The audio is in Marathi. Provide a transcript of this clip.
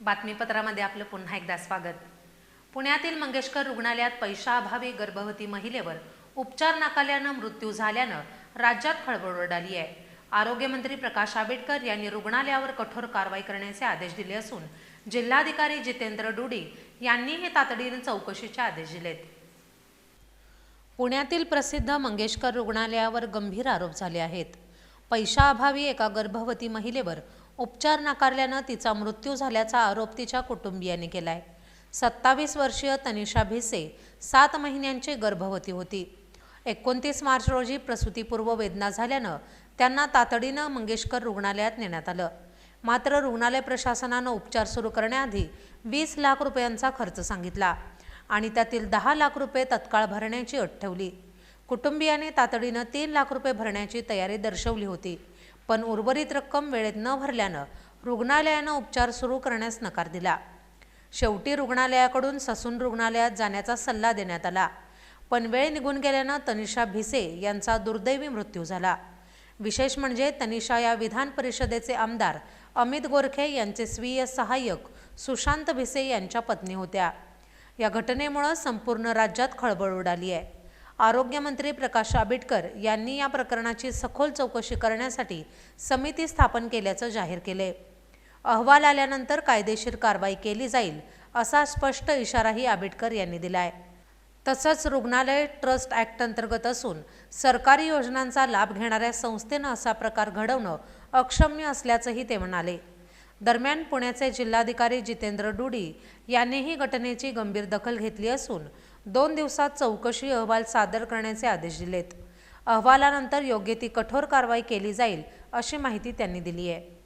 बातमीपत्रामध्ये आपलं पुन्हा एकदा स्वागत. पुण्यातील मंगेशकर रुग्णालयात पैशाअभावी गर्भवती महिलेवर उपचार नाकारल्यानं मृत्यू झाल्यानं राज्यात खळबळ उडाली आहे. आरोग्यमंत्री प्रकाश आंबेडकर यांनी रुग्णालयावर कठोर कारवाई करण्याचे आदेश दिले असून जिल्हाधिकारी जितेंद्र डुडी यांनीही तातडीने चौकशीचे आदेश दिलेत. पुण्यातील प्रसिद्ध मंगेशकर रुग्णालयावर गंभीर आरोप झाले आहेत. पैशाअभावी एका गर्भवती महिलेवर उपचार नाकारल्यानं तिचा मृत्यू झाल्याचा आरोप तिच्या कुटुंबियांनी केलाय. सत्तावीस वर्षीय तनिषा भिसे सात महिन्यांची गर्भवती होती. एकोणतीस मार्च रोजी प्रसूतीपूर्व वेदना झाल्यानं त्यांना तातडीनं मंगेशकर रुग्णालयात नेण्यात आलं. मात्र रुग्णालय प्रशासनानं उपचार सुरू करण्याआधी वीस लाख रुपयांचा खर्च सांगितला आणि त्यातील दहा लाख रुपये तत्काळ भरण्याची अट ठेवली. कुटुंबियाने तातडीनं तीन लाख रुपये भरण्याची तयारी दर्शवली होती. पण उर्वरित रक्कम वेळेत न भरल्यानं रुग्णालयानं उपचार सुरू करण्यास नकार दिला. शेवटी रुग्णालयाकडून ससून रुग्णालयात जाण्याचा सल्ला देण्यात आला. पण वेळ निघून गेल्यानं तनिषा भिसे यांचा दुर्दैवी मृत्यू झाला. विशेष म्हणजे तनिषा या विधान परिषदेचे आमदार अमित गोरखे यांचे स्वीय सहाय्यक सुशांत भिसे यांच्या पत्नी होत्या. या घटनेमुळं संपूर्ण राज्यात खळबळ उडाली आहे. आरोग्यमंत्री प्रकाश आंबेडकर यांनी या प्रकरणाची सखोल चौकशी करण्यासाठी समिती स्थापन केल्याचं जाहीर केले अहवाल आल्यानंतर कायदेशीर कारवाई केली जाईल असा स्पष्ट इशाराही आंबेडकर यांनी दिलाय. तसंच रुग्णालय ट्रस्ट ॲक्ट अंतर्गत असून सरकारी योजनांचा लाभ घेणाऱ्या संस्थेनं असा प्रकार घडवणं अक्षम्य असल्याचंही ते म्हणाले. दरम्यान पुण्याचे जिल्हाधिकारी जितेंद्र डुडी यांनीही घटनेची गंभीर दखल घेतली असून दोन दिवसात चौकशी अहवाल सादर करण्याचे आदेश दिलेत. अहवालानंतर योग्य ती कठोर कारवाई केली जाईल अशी माहिती त्यांनी दिली आहे.